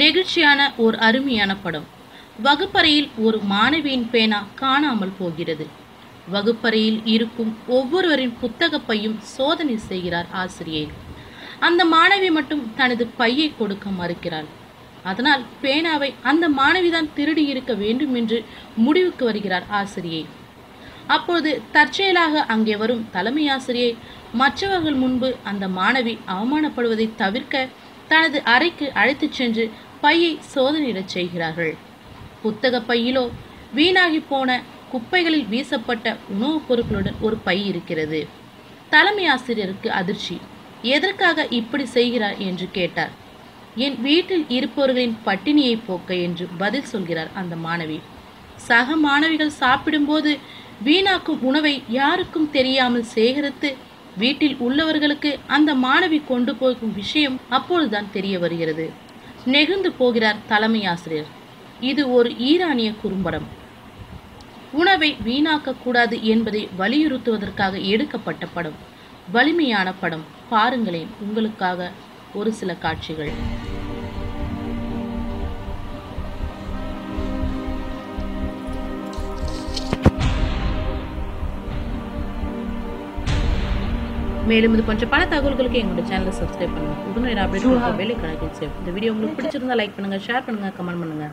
நெகிழ்ச்சியான ஒரு அருமையான படம் வகுப்பறையில் ஒரு மாணவியின் பேனா காணாமல் போகிறது. வகுப்பறையில் இருக்கும் ஒவ்வொருவரின் புத்தகப்பையும் சோதனை செய்கிறார் ஆசிரியை அந்த மாணவி மட்டும் தனது பையை கொடுக்க மறுக்கிறாள். அதனால் பேனாவை அந்த மாணவிதான் திருடி இருக்க வேண்டும் என்று முடிவுக்கு வருகிறார் ஆசிரியை அப்போது தற்செயலாக அங்கே வரும் தலைமை ஆசிரியை மற்றவர்கள் முன்பு அந்த மாணவி அவமானப்படுவதை தவிர்க்க தனது அறைக்கு அழைத்துச் சென்று பையை சோதனையிடச் செய்கிறார்கள். புத்தக பையிலோ வீணாகி போன குப்பைகளில் வீசப்பட்ட உணவுப் பொருட்களுடன் ஒரு பை இருக்கிறது. தலைமை ஆசிரியருக்கு அதிர்ச்சி. எதற்காக இப்படி செய்கிறார் என்று கேட்டார். என் வீட்டில் இருப்பவர்களின் பட்டினியை போக்க என்று பதில் சொல்கிறார் அந்த மாணவி. சக மாணவிகள் சாப்பிடும்போது வீணாக்கும் உணவை யாருக்கும் தெரியாமல் சேகரித்து வீட்டில் உள்ளவர்களுக்கு அந்த மாணவி கொண்டு போகும் விஷயம் அப்பொழுதுதான் தெரிய வருகிறது. நெகிழ்ந்து போகிறார் தலைமை ஆசிரியர். இது ஒரு ஈரானிய குறும்படம். உணவை வீணாக்கக்கூடாது என்பதை வலியுறுத்துவதற்காக எடுக்கப்பட்ட படம். வலிமையான படம். பாருங்களேன் உங்களுக்காக ஒரு சில காட்சிகள். மேலும் இது கொஞ்சம் பல தகவல்களுக்கு எங்களோட சேனலை சப்ஸ்கிரைப் பண்ணுங்க. உடனே அப்டேட் பெல் கணக்கில் சேவ். இந்த வீடியோ உங்களுக்கு பிடிச்சிருந்தா லைக் பண்ணுங்க ஷேர் பண்ணுங்க கமெண்ட் பண்ணுங்க.